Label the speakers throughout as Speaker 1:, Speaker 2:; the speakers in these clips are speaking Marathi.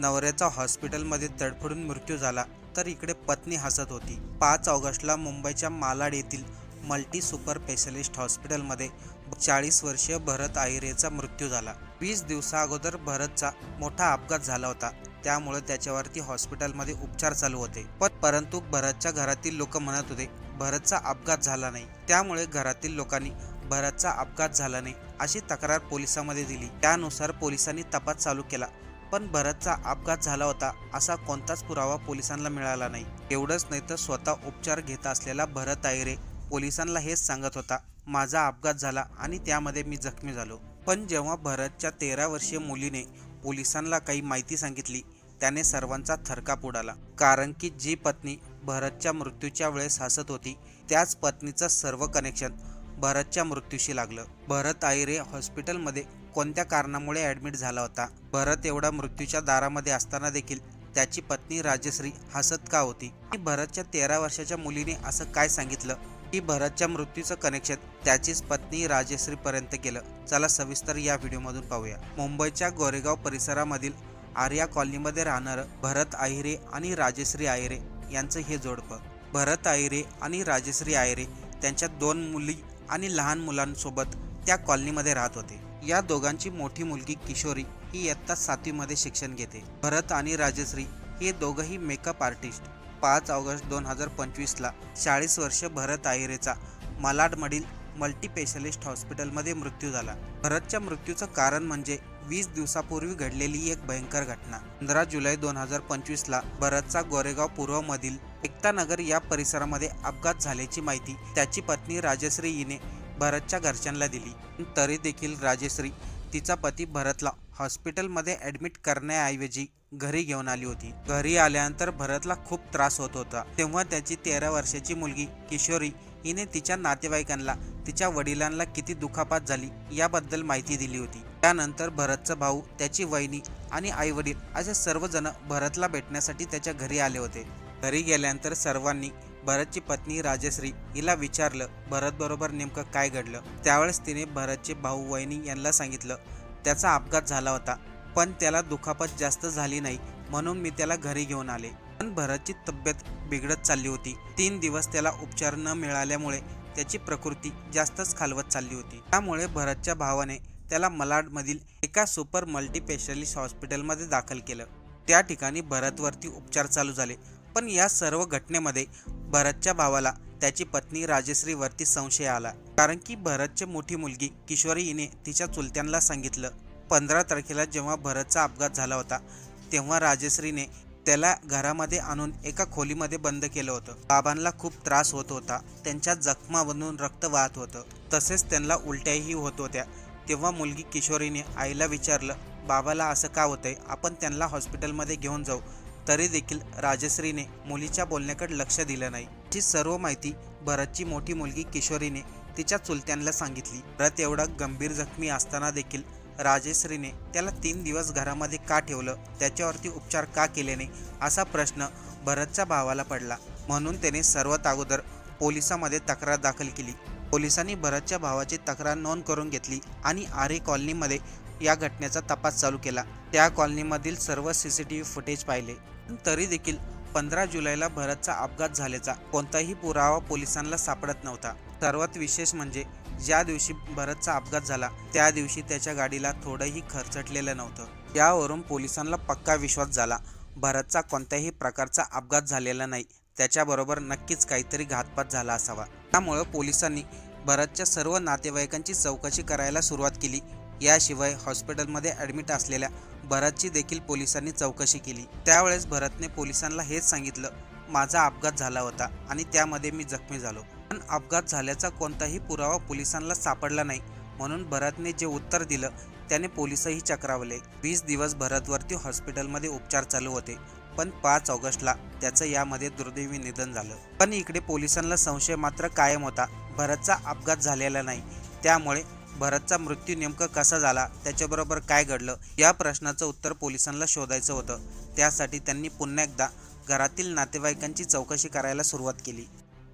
Speaker 1: नवऱ्याचा हॉस्पिटलमध्ये तडफडून मृत्यू झाला तर इकडे पत्नी हसत होती. पाच ऑगस्टला मुंबईच्या मालाड येथील मल्टी सुपर स्पेशलिस्ट हॉस्पिटलमध्ये चाळीस वर्षीय भरत आहिरेचा मृत्यू झाला. वीस दिवसा अगोदर भरतचा मोठा अपघात झाला होता. त्यामुळे त्याच्यावरती हॉस्पिटलमध्ये उपचार चालू होते. पण परंतु भरतच्या घरातील लोक म्हणत होते भरतचा अपघात झाला नाही. त्यामुळे घरातील लोकांनी भरतचा अपघात झाला नाही अशी तक्रार पोलिसांमध्ये दिली. त्यानुसार पोलिसांनी तपास चालू केला. पण भरतचा अपघात झाला होता असा कोणताच पुरावा पोलिसांना मिळाला नाही. एवढंच नाही तर स्वतः उपचार घेत असलेला भरत आयरे पोलिसांना हेच सांगत होता माझा अपघात झाला आणि त्यामध्ये मी जखमी झालो. पण जेव्हा भरतच्या तेरा वर्षीय मुलीने पोलिसांना काही माहिती सांगितली त्याने सर्वांचा थरकाप उडाला. कारण की जी पत्नी भरतच्या मृत्यूच्या वेळेस हसत होती त्याच पत्नीचं सर्व कनेक्शन भरतच्या मृत्यूशी लागलं. भरत आयरे हॉस्पिटलमध्ये कोणत्या कारणामुळे ॲडमिट झाला होता? भरत एवढा मृत्यूच्या दारामध्ये असताना देखील त्याची पत्नी राजश्री हसत का होती? की भरतच्या तेरा वर्षाच्या मुलीने असं काय सांगितलं? की भरतच्या मृत्यूचं कनेक्शन त्याचीच पत्नी राजश्री पर्यंत चला सविस्तर या व्हिडिओमधून पाहूया. मुंबईच्या गोरेगाव परिसरामधील आर्या कॉलनीमध्ये राहणारं भरत आहिरे आणि राजश्री आहिरे यांचं हे जोडपं. भरत आहिरे आणि राजश्री आहिरे त्यांच्या दोन मुली आणि लहान मुलांसोबत त्या कॉलनीमध्ये राहत होते. या दोघांची मोठी मुलगी किशोरी ही इयत्ता सातवीमध्ये शिक्षण घेते. भरत आणि राजश्री हे दोघंही मेकअप आर्टिस्ट पाच ऑगस्ट दोन हजार पंचवीसला चाळीस वर्ष भरत आहिरेचा मलाडमधील मल्टीपेशलिस्ट हॉस्पिटलमध्ये मृत्यू झाला. भरतच्या मृत्यूचं कारण म्हणजे वीस दिवसापूर्वी घडलेली एक भयंकर घटना. पंधरा जुलै दोन हजार पंचवीसला भरतचा गोरेगाव पूर्वमधील एकता नगर या परिसरामध्ये अपघात झाल्याची माहिती त्याची पत्नी राजश्री हिने भरतच्या घरच्यांना दिली. तरी देखील राजश्री तिचा पती भरतला हॉस्पिटलमध्ये ॲडमिट करण्याऐवजी घरी घेऊन आली होती. घरी आल्यानंतर भरतला खूप त्रास होत होता. तेव्हा त्याची तेरा वर्षाची मुलगी किशोरी हिने तिच्या नातेवाईकांना तिच्या वडिलांना किती दुखापत झाली याबद्दल माहिती दिली होती. त्यानंतर भरतचा भाऊ त्याची वहिनी आणि आईवडील असे सर्वजण भरतला भेटण्यासाठी त्याच्या घरी आले होते. घरी गेल्यानंतर सर्वांनी भरतची पत्नी राजश्री हिला विचारलं भरत बरोबर नेमकं काय घडलं? त्यावेळेस तिने भरतचे भाऊ वहिनी यांना सांगितलं त्याचा अपघात झाला होता पण त्याला दुखापत जास्त झाली नाही म्हणून मी त्याला घरी घेऊन आले. पण भरतची तब्येत बिघडत चालली होती. तीन दिवस त्याला उपचार न मिळाल्यामुळे त्याची प्रकृती जास्तच खालवत चालली होती. त्यामुळे भरतच्या भावाने त्याला मलाडमधील एका सुपर मल्टीस्पेशलिस्ट हॉस्पिटलमध्ये दाखल केलं. त्या ठिकाणी भरतवरती उपचार चालू झाले. पण या सर्व घटनेमध्ये भरतच्या भावाला त्याची पत्नी राजश्रीवरती संशय आला. कारण की भरतची मोठी मुलगी किशोरी हिने तिच्या चुलत्यांना सांगितलं पंधरा तारखेला जेव्हा भरतचा अपघात झाला होता तेव्हा राजश्रीने त्याला घरामध्ये आणून एका खोलीमध्ये बंद केलं होतं. बाबांना खूप त्रास होत होता त्यांच्या जखमामधून रक्त वाहत होतं. तसेच त्यांना उलट्याही होत होत्या. तेव्हा मुलगी किशोरीने आईला विचारलं बाबाला असं का होतंय? आपण त्यांना हॉस्पिटलमध्ये घेऊन जाऊ. तरी देखील राजश्रीने मुलीच्या बोलण्याकडे लक्ष दिलं नाही. ची सर्व माहिती भरतची मोठी मुलगी किशोरीने तिच्या चुलत्यांना सांगितली. भरत एवढा गंभीर जखमी असताना देखील राजेश्रीने त्याला तीन दिवस घरामध्ये का ठेवलं? त्याच्यावरती उपचार का केले नाही? असा प्रश्न भरतच्या भावाला पडला. म्हणून त्याने सर्वात अगोदर पोलिसांमध्ये तक्रार दाखल केली. पोलिसांनी भरतच्या भावाची तक्रार नोंद करून घेतली आणि आरे कॉलनीमध्ये या घटनेचा तपास चालू केला. त्या कॉलनीमधील सर्व C C T V footage पाहिले. तरी देखील पंधरा जुलैला भरतचा अपघात झाल्याचा कोणताही पुरावा पोलिसांना सापडत नव्हता. सर्वात विशेष म्हणजे ज्या दिवशी भरतचा अपघात झाला त्या दिवशी त्याच्या गाडीला थोडंही खरचटलेलं नव्हतं. यावरून पोलिसांना पक्का विश्वास झाला. भरतचा कोणत्याही प्रकारचा अपघात झालेला नाही. त्याच्याबरोबर नक्कीच काहीतरी घातपात झाला असावा. त्यामुळं पोलिसांनी भरतच्या सर्व नातेवाईकांची चौकशी करायला सुरुवात केली. याशिवाय हॉस्पिटलमध्ये ॲडमिट असलेल्या भरतची देखील पोलिसांनी चौकशी केली. त्यावेळेस भरतने पोलिसांना हेच सांगितलं माझा अपघात झाला होता आणि त्यामध्ये मी जखमी झालो. पण अपघात झाल्याचा कोणताही पुरावा पोलिसांना सापडला नाही. म्हणून भरतने जे उत्तर दिलं त्याने पोलिसही चक्रावले. वीस दिवस भरतवरती हॉस्पिटलमध्ये उपचार चालू होते पण पाच ऑगस्टला त्याचं यामध्ये दुर्दैवी निधन झालं. पण इकडे पोलिसांना संशय मात्र कायम होता भरतचा अपघात झालेला नाही. त्यामुळे भरतचा मृत्यू नेमकं कसा झाला त्याच्याबरोबर काय घडलं या प्रश्नाचं उत्तर पोलिसांना शोधायचं होतं. त्यासाठी त्यांनी पुन्हा एकदा घरातील नातेवाईकांची चौकशी करायला सुरुवात केली.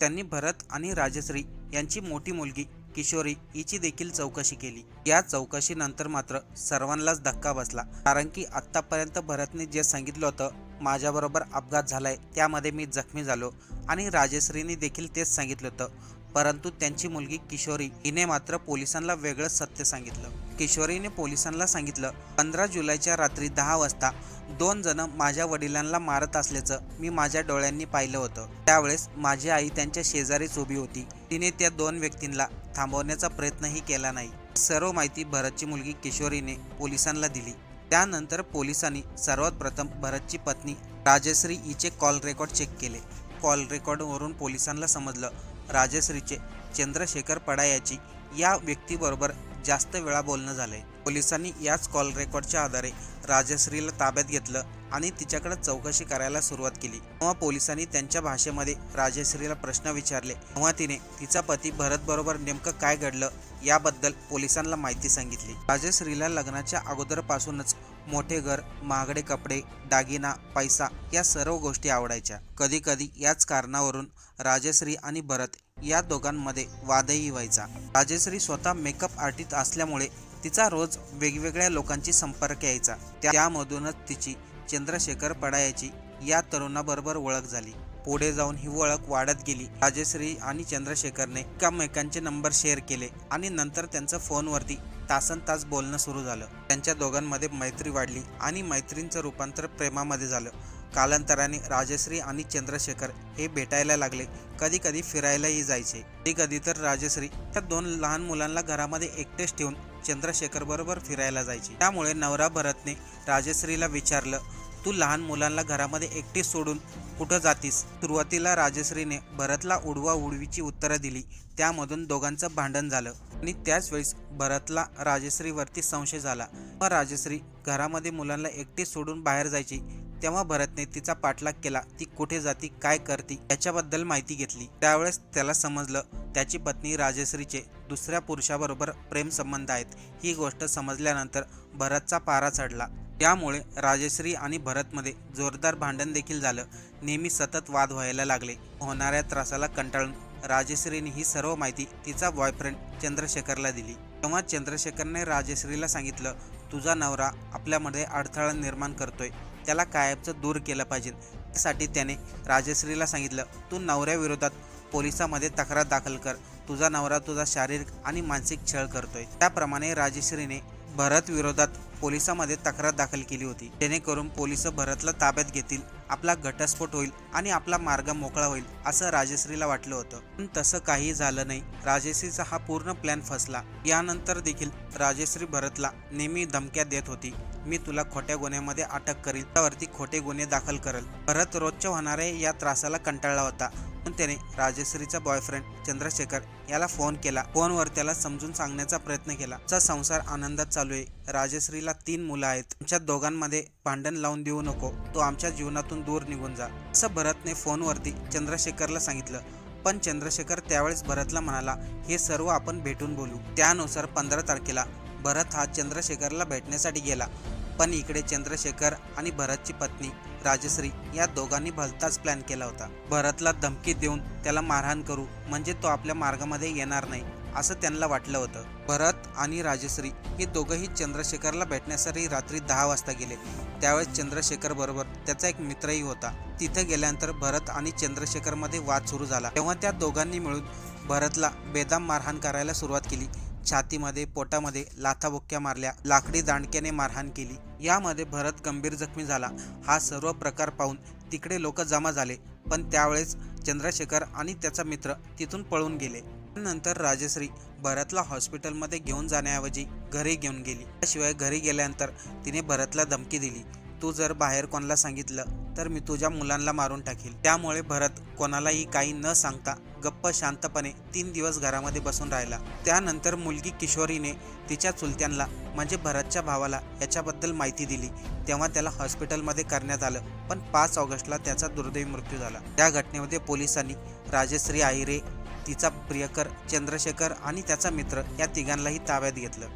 Speaker 1: त्यांनी भरत आणि राजश्री यांची मोठी मुलगी किशोरी हिची देखील चौकशी केली. या चौकशीनंतर मात्र सर्वांनाच धक्का बसला. कारण की आत्तापर्यंत भरतने जे सांगितलं होतं माझ्याबरोबर अपघात झालाय त्यामध्ये मी जखमी झालो. आणि राजश्रीने देखील तेच सांगितलं होतं. परंतु त्यांची मुलगी किशोरी हिने मात्र पोलिसांना वेगळंच सत्य सांगितलं. किशोरीने पोलिसांना सांगितलं पंधरा जुलैच्या रात्री दहा वाजता दोन जण माझ्या वडिलांना मारत असल्याचं मी माझ्या डोळ्यांनी पाहिलं होतं. त्यावेळेस माझी आई त्यांच्या शेजारीच उभी होती. तिने त्या दोन व्यक्तींना थांबवण्याचा प्रयत्नही केला नाही. सर्व माहिती भरतची मुलगी किशोरीने पोलिसांना दिली. त्यानंतर पोलिसांनी सर्वात प्रथम भरतची पत्नी राजश्री हिचे कॉल रेकॉर्ड चेक केले. कॉल रेकॉर्डवरून पोलिसांना समजलं राजश्रीचे चंद्रशेखर पडायाची या व्यक्तीबरोबर जास्त वेळा बोलणं झालंय. पोलिसांनी याच कॉल रेकॉर्डच्या आधारे राजश्रीला ताब्यात घेतलं आणि तिच्याकडे चौकशी करायला सुरुवात केली. तेव्हा पोलिसांनी त्यांच्या भाषेमध्ये राजश्रीला प्रश्न विचारले. तेव्हा तिने तिचा पती भरत बरोबर नेमकं काय घडलं याबद्दल पोलिसांना माहिती सांगितली. राजश्रीला लग्नाच्या अगोदरपासूनच मोठे घर महागडे कपडे दागिना पैसा या सर्व गोष्टी आवडायच्या. कधी कधी याच कारणावरून राजश्री आणि भरत या दोघांमध्ये वादही व्हायचा. राजश्री स्वतः मेकअप आर्टिस्ट असल्यामुळे तिचा रोज वेगवेगळ्या लोकांची संपर्क यायचा. त्यामधूनच तिची चंद्रशेखर पडायाची या तरुणाबरोबर ओळख झाली. पुढे जाऊन ही ओळख वाढत गेली. राजश्री आणि चंद्रशेखरने एकामेकांचे नंबर शेअर केले आणि नंतर त्यांचं फोनवरती तासन तास बोलणं सुरू झालं. त्यांच्या दोघांमध्ये मैत्री वाढली आणि मैत्रींचं रूपांतर प्रेमामध्ये झालं. कालांतराने राजश्री आणि चंद्रशेखर हे भेटायला लागले. कधी कधी फिरायलाही जायचे. कधी कधी तर राजश्री त्या दोन लहान मुलांना घरामध्ये एकटेच ठेवून चंद्रशेखर बरोबर फिरायला जायची. त्यामुळे नवरा भरतने राजश्रीला विचारलं तू लहान मुलांना घरामध्ये एकटे सोडून कुठं जातीस? सुरुवातीला राजश्रीने भरतला उडवा उडवीची उत्तरं दिली. त्यामधून दोघांचं भांडण झालं आणि त्याच वेळेस भरतला राजश्रीवरती संशय झाला. व राजश्री घरामध्ये मुलांना एकटी सोडून बाहेर जायची. तेव्हा भरतने तिचा पाठलाग केला ती कुठे जाती काय करती याच्याबद्दल माहिती घेतली. त्यावेळेस त्याला समजलं त्याची पत्नी राजश्रीचे दुसऱ्या पुरुषाबरोबर प्रेमसंबंध आहेत. ही गोष्ट समजल्यानंतर भरतचा पारा चढला. त्यामुळे राजश्री आणि भरतमध्ये जोरदार भांडण देखील झालं. नेहमी सतत वाद व्हायला लागले. होणाऱ्या त्रासाला कंटाळून राजश्रीने ही सर्व माहिती तिचा बॉयफ्रेंड चंद्रशेखरला दिली. तेव्हा चंद्रशेखरने राजश्रीला सांगितलं तुझा नवरा आपल्यामध्ये अडथळा निर्माण करतोय. त्याला कायमचं दूर केलं पाहिजे. त्यासाठी त्याने राजश्रीला सांगितलं तू नवऱ्याविरोधात पोलिसामध्ये तक्रार दाखल कर. तुझा नवरा तुझा शारीरिक आणि मानसिक छळ करतोय. त्याप्रमाणे राजश्रीने भरत विरोधात पोलिसामध्ये तक्रार दाखल केली होती. जेणेकरून पोलीस भरतला ताब्यात घेतील आपला घटस्फोट होईल आणि आपला मार्ग मोकळा होईल असं राजश्रीला वाटलं होतं. पण तसं काही झालं नाही. राजश्रीचा हा पूर्ण प्लॅन फसला. यानंतर देखील राजश्री भरतला नेहमी धमक्या देत होती. मी तुला खोट्या गुन्ह्यामध्ये अटक करील. त्यावरती खोटे गुन्हे दाखल करेल. भरत रोजच्या होणाऱ्या या त्रासाला कंटाळला होता. पण त्याने राजश्रीचा बॉयफ्रेंड चंद्रशेखर याला फोन केला. फोनवर त्याला समजून सांगण्याचा प्रयत्न केला. चा संसार आनंदात चालू आहे. राजश्रीला तीन मुलं आहेत. तुमच्या दोघांमध्ये भांडण लावून देऊ नको. तो आमच्या जीवनातून दूर निघून जा. असं भरतने फोनवरती चंद्रशेखरला सांगितलं. पण चंद्रशेखर त्यावेळेस भरतला म्हणाला हे सर्व आपण भेटून बोलू. त्यानुसार पंधरा तारखेला भरत हा चंद्रशेखरला भेटण्यासाठी गेला. पण इकडे चंद्रशेखर आणि भरतची पत्नी राजश्री या दोघांनी भलताच प्लॅन केला होता. भरतला धमकी देऊन त्याला मारहाण करू म्हणजे तो आपल्या मार्गामध्ये येणार नाही असं त्यांना वाटलं होतं. भरत आणि राजश्री हे दोघंही चंद्रशेखरला भेटण्यासाठी रात्री दहा वाजता गेले. त्यावेळेस चंद्रशेखर बरोबर त्याचा एक मित्रही होता. तिथे गेल्यानंतर भरत आणि चंद्रशेखरमध्ये वाद सुरू झाला. तेव्हा त्या दोघांनी मिळून भरतला बेदाम मारहाण करायला सुरुवात केली. छातीमध्ये पोटामध्ये लाथाबुक्क्या मारल्या. लाकडी दांडक्याने मारहाण केली. यामध्ये भरत गंभीर जखमी झाला. हा सर्व प्रकार पाहून तिकडे लोक जमा झाले पण त्यावेळेस चंद्रशेखर आणि त्याचा मित्र तिथून पळून गेले. नंतर राजश्री भरतला हॉस्पिटलमध्ये घेऊन जाण्याऐवजी घरी घेऊन गेली. त्याशिवाय घरी गेल्यानंतर तिने भरतला धमकी दिली. तू जर बाहेर कोणाला सांगितलं तर मी तुझ्या मुलांना मारून टाकेल. त्यामुळे भरत कोणालाही काही न सांगता गप्प शांतपणे तीन दिवस घरामध्ये बसून राहिला. त्यानंतर मुलगी किशोरीने तिच्या चुलत्यांना म्हणजे भरतच्या भावाला याच्याबद्दल माहिती दिली. तेव्हा त्याला हॉस्पिटलमध्ये करण्यात आलं पण पाच ऑगस्टला त्याचा दुर्दैवी मृत्यू झाला. त्या घटनेमध्ये पोलिसांनी राजश्री आहिरे तिचा प्रियकर चंद्रशेखर आणि त्याचा मित्र या तिघांनाही ताब्यात घेतलं.